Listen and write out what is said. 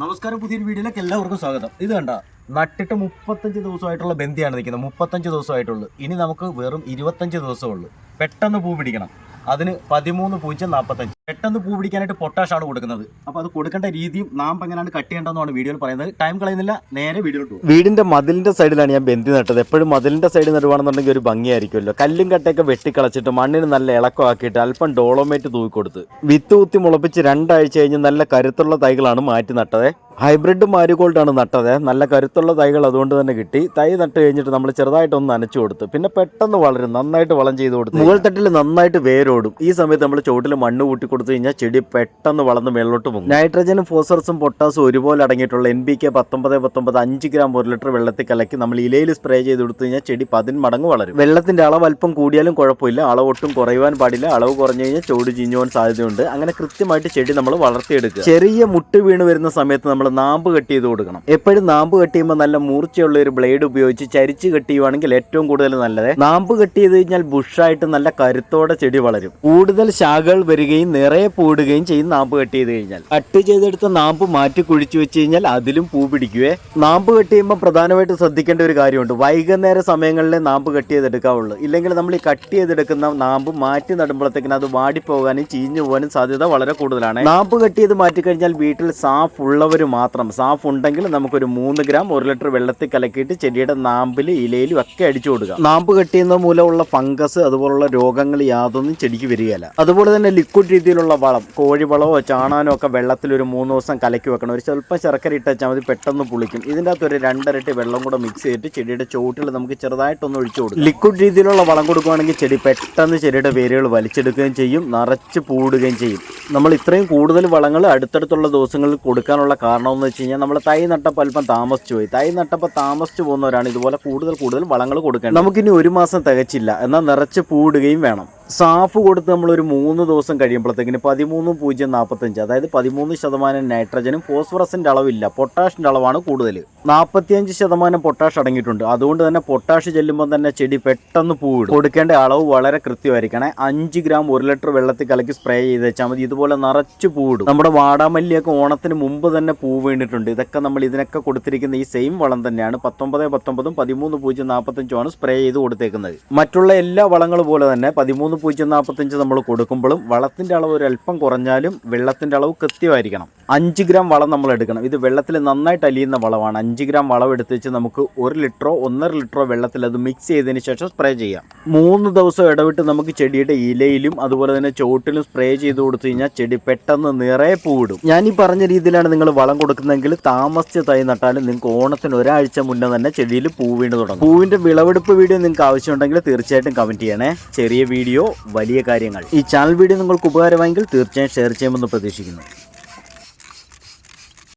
നമസ്കാരം പുതിയൊരു വീഡിയോയിലേക്ക് എല്ലാവർക്കും സ്വാഗതം. ഇത് കണ്ട നട്ടിട്ട് മുപ്പത്തഞ്ച് ദിവസമായിട്ടുള്ള ബന്ധിയാണ് നിൽക്കുന്നത്. മുപ്പത്തഞ്ച് ദിവസമായിട്ടുള്ളൂ. ഇനി നമുക്ക് വെറും ഇരുപത്തഞ്ച് ദിവസമുള്ളൂ പെട്ടെന്ന് പൂ പിടിക്കണം. അതിന് പതിമൂന്ന് പൂജ്യം നാൽപ്പത്തഞ്ച് പെട്ടെന്ന് പൂ പിടിക്കാനായിട്ട് പൊട്ടാഷാണ് കൊടുക്കുന്നത്. അപ്പോൾ അത് കൊടുക്കേണ്ട രീതിയും നാം എങ്ങനെയാണ് കട്ട് ചെയ്യേണ്ടതെന്നാണ് വീഡിയോയിൽ പറയുന്നത്. ടൈം കളയുന്നില്ല നേരെ വീഡിയോയിൽ വീടിന്റെ മതിലിന്റെ സൈഡിലാണ് ഞാൻ ബന്ധി നട്ടത്. എപ്പോഴും മതിലിന്റെ സൈഡിൽ നടുവാണെന്നുണ്ടെങ്കിൽ ഒരു ഭംഗിയായിരിക്കുമല്ലോ. കല്ലും കട്ടയൊക്കെ വെട്ടിക്കളച്ചിട്ട് മണ്ണിന് നല്ല ഇളക്കമാക്കിയിട്ട് അല്പം ഡോളോമേറ്റ് തൂക്കി കൊടുത്ത്. വിത്ത് കുത്തി മുളപ്പിച്ച് രണ്ടാഴ്ച കഴിഞ്ഞ് നല്ല കരുത്തുള്ള തൈകളാണ് മാറ്റി നട്ടത്. ഹൈബ്രിഡ് മാരിഗോൾഡ് ആണ് നട്ടത്. നല്ല കരുത്തുള്ള തൈകൾ അതുകൊണ്ട് തന്നെ കിട്ടി. തൈ നട്ട് കഴിഞ്ഞിട്ട് നമ്മൾ ചെറുതായിട്ടൊന്ന് നനച്ചു കൊടുത്തു. പിന്നെ പെട്ടെന്ന് വളരും നന്നായിട്ട് വളം ചെയ്ത് കൊടുത്തു മുകൾ തട്ടിൽ നന്നായിട്ട് വേരോടും. ഈ സമയത്ത് നമ്മൾ ചുവട്ടിൽ മണ്ണ് കൂട്ടി കൊടുത്തു കഴിഞ്ഞാൽ ചെടി പെട്ടെന്ന് വളർന്ന് മേളിലോട്ട് പോകും നൈട്രജനും ഫോസ്ഫറസും പൊട്ടാസും ഒരുപോലെ അടങ്ങിയിട്ടുള്ള എൻ ബി കെ പത്തൊമ്പത് പത്തൊമ്പത് അഞ്ച് ഗ്രാം ഒരു ലിറ്റർ വെള്ളത്തിൽ കലക്കി നമ്മൾ ഇലയിൽ സ്പ്രേ ചെയ്ത് കൊടുത്തു കഴിഞ്ഞാൽ ചെടി പതിന് മടങ്ങ് വളരും. വെള്ളത്തിന്റെ അളവ് അല്പം കൂടിയാലും കുഴപ്പമില്ല. അളവ് ഒട്ടും കുറയുവാൻ പാടില്ല. അളവ് കുറഞ്ഞു കഴിഞ്ഞാൽ ചോട് ചീഞ്ഞുവാൻ സാധ്യതയുണ്ട്. അങ്ങനെ കൃത്യമായിട്ട് ചെടി നമ്മൾ വളർത്തിയെടുക്കുക. ചെറിയ മുട്ട് വീണ് വരുന്ന സമയത്ത് നമ്മൾ നാമ്പ് കട്ട് ചെയ്ത് കൊടുക്കണം. എപ്പോഴും നാമ്പ് കട്ട് ചെയ്യുമ്പോൾ നല്ല മൂർച്ചയുള്ള ഒരു ബ്ലേഡ് ഉപയോഗിച്ച് ചരിച്ച് കട്ട് ചെയ്യുവാണെങ്കിൽ ഏറ്റവും കൂടുതൽ നല്ലത്. നാമ്പ് കട്ട് ചെയ്ത് കഴിഞ്ഞാൽ ബുഷായിട്ട് നല്ല കരുത്തോടെ ചെടി വളരും. കൂടുതൽ ശാഖകൾ വരികയും നിറയെ പൂടുകയും ചെയ്യും നാമ്പ് കട്ട് ചെയ്ത് കഴിഞ്ഞാൽ. കട്ട് ചെയ്തെടുത്ത നാമ്പ് മാറ്റി കുഴിച്ചു വെച്ച് കഴിഞ്ഞാൽ അതിലും പൂ പിടിക്കുവേ. നാമ്പ് കട്ട് ചെയ്യുമ്പോൾ പ്രധാനമായിട്ട് ശ്രദ്ധിക്കേണ്ട ഒരു കാര്യമുണ്ട്. വൈകുന്നേര സമയങ്ങളിലെ നാമ്പ് കട്ട് ചെയ്തെടുക്കാവുള്ളൂ. ഇല്ലെങ്കിൽ നമ്മൾ ഈ കട്ട് ചെയ്തെടുക്കുന്ന നാമ്പ് മാറ്റി നടുമ്പോഴത്തേക്കിന് അത് വാടിപ്പോകാനും ചീഞ്ഞു പോകാനും സാധ്യത വളരെ കൂടുതലാണ്. നാമ്പ് കട്ട് ചെയ്ത് മാറ്റി കഴിഞ്ഞാൽ വീട്ടിൽ സാഫ് ഉള്ളവർ മാത്രം. സാഫ് ഉണ്ടെങ്കിൽ നമുക്കൊരു മൂന്ന് ഗ്രാം ഒരു ലിറ്റർ വെള്ളത്തിൽ കലക്കിയിട്ട് ചെടിയുടെ നാമ്പിൽ ഇലയിലും ഒക്കെ അടിച്ചു കൊടുക്കുക. നാമ്പ് കട്ട് ചെയ്യുന്ന മൂലമുള്ള ഫംഗസ് അതുപോലുള്ള രോഗങ്ങൾ യാതൊന്നും ചെടിക്ക് വരികയില്ല. അതുപോലെ തന്നെ ലിക്വിഡ് രീതിയിലുള്ള വളം കോഴിവളമോ ചാണാനോ ഒക്കെ വെള്ളത്തിൽ ഒരു മൂന്ന് ദിവസം കലക്കി വെക്കണം. ഒരു സ്വല്പം ശർക്കര ഇട്ടാൽ മതി പെട്ടെന്ന് പുളിക്കും. ഇതിന്റെ അകത്ത് ഒരു രണ്ടരട്ടി വെള്ളം കൂടെ മിക്സ് ചെയ്തിട്ട് ചെടിയുടെ ചുവട്ടിൽ നമുക്ക് ചെറുതായിട്ടൊന്ന് ഒഴിച്ചു കൊടുക്കും. ലിക്വിഡ് രീതിയിലുള്ള വളം കൊടുക്കുകയാണെങ്കിൽ ചെടി പെട്ടെന്ന് ചെടിയുടെ വേരുകൾ വലിച്ചെടുക്കുകയും ചെയ്യും നിറച്ച് പൂടുകയും ചെയ്യും. നമ്മൾ ഇത്രയും കൂടുതൽ വളങ്ങൾ അടുത്തടുത്തുള്ള ദിവസങ്ങളിൽ കൊടുക്കാനുള്ള കാരണം എന്ന് വെച്ച് കഴിഞ്ഞാൽ നമ്മൾ തൈ നട്ടപ്പോൾ അല്പം താമസിച്ചു പോയി. തൈ നട്ടപ്പോൾ താമസിച്ചു പോകുന്നവരാണ് ഇതുപോലെ കൂടുതൽ കൂടുതൽ വളങ്ങൾ കൊടുക്കേണ്ടത്. നമുക്കിനി ഒരു മാസം തികച്ചില്ല എന്നാൽ നിറച്ച് പൂടുകയും വേണം. സാഫ് കൊടുത്ത് നമ്മളൊരു മൂന്ന് ദിവസം കഴിയുമ്പോഴത്തേക്കിന് പതിമൂന്ന് പൂജ്യം നാൽപ്പത്തഞ്ച് അതായത് പതിമൂന്ന് ശതമാനം നൈട്രജനും ഫോസ്ഫറസിന്റെ അളവില്ല പൊട്ടാഷിന്റെ അളവാണ് കൂടുതൽ നാൽപ്പത്തിയഞ്ച് ശതമാനം പൊട്ടാഷ് അടങ്ങിയിട്ടുണ്ട്. അതുകൊണ്ട് തന്നെ പൊട്ടാഷ് ചെല്ലുമ്പോൾ തന്നെ ചെടി പെട്ടെന്ന് പൂവിടും. കൊടുക്കേണ്ട അളവ് വളരെ കൃത്യമായിരിക്കണേ. അഞ്ച് ഗ്രാം ഒരു ലിറ്റർ വെള്ളത്തിൽ കലക്കി സ്പ്രേ ചെയ്ത് വെച്ചാൽ മതി. ഇതുപോലെ നിറച്ച് പൂവിടും. നമ്മുടെ വാടാമല്ലിയൊക്കെ ഓണത്തിന് മുമ്പ് തന്നെ പൂ വീണിട്ടുണ്ട്. ഇതൊക്കെ നമ്മൾ ഇതിനൊക്കെ കൊടുത്തിരിക്കുന്ന ഈ സെയിം വളം തന്നെയാണ്. പത്തൊമ്പത് പത്തൊമ്പതും പതിമൂന്ന് പൂജ്യം നാൽപ്പത്തഞ്ചുമാണ് സ്പ്രേ ചെയ്ത് കൊടുത്തേക്കുന്നത്. മറ്റുള്ള എല്ലാ വളങ്ങൾ പോലെ തന്നെ പതിമൂന്ന് പൂജ്യം നാൽപ്പത്തഞ്ച് നമ്മൾ കൊടുക്കുമ്പോഴും വളത്തിന്റെ അളവ് ഒരു അല്പം കുറഞ്ഞാലും വെള്ളത്തിന്റെ അളവ് കൃത്യമായിരിക്കണം. അഞ്ച് ഗ്രാം വളം നമ്മൾ എടുക്കണം. ഇത് വെള്ളത്തിൽ നന്നായിട്ട് അലിയുന്ന വളമാണ്. അഞ്ച് ഗ്രാം വളം എടുത്ത് വെച്ച് നമുക്ക് ഒരു ലിറ്ററോ ഒന്നര ലിറ്ററോ വെള്ളത്തിൽ അത് മിക്സ് ചെയ്തതിന് ശേഷം സ്പ്രേ ചെയ്യാം. മൂന്ന് ദിവസം ഇടവിട്ട് നമുക്ക് ചെടിയുടെ ഇലയിലും അതുപോലെ തന്നെ ചോട്ടിലും സ്പ്രേ ചെയ്ത് കൊടുത്തു കഴിഞ്ഞാൽ ചെടി പെട്ടെന്ന് നിറയെ പൂവിടും. ഞാൻ ഈ പറഞ്ഞ രീതിയിലാണ് നിങ്ങൾ വളം കൊടുക്കുന്നതെങ്കിൽ താമസിച്ച് തൈ നട്ടാലും നിങ്ങൾക്ക് ഓണത്തിന് ഒരാഴ്ച മുന്നേ തന്നെ ചെടിയിൽ പൂ വീണ് തുടങ്ങും. പൂവിന്റെ വിളവെടുപ്പ് വീഡിയോ നിങ്ങൾക്ക് ആവശ്യമുണ്ടെങ്കിൽ തീർച്ചയായിട്ടും കമന്റ് ചെയ്യണേ. ചെറിയ വീഡിയോ വലിയ കാര്യങ്ങൾ. ഈ ചാനൽ വീഡിയോ നിങ്ങൾക്ക് ഉപകാരമായെങ്കിൽ തീർച്ചയായും ഷെയർ ചെയ്യുമെന്ന് പ്രതീക്ഷിക്കുന്നു.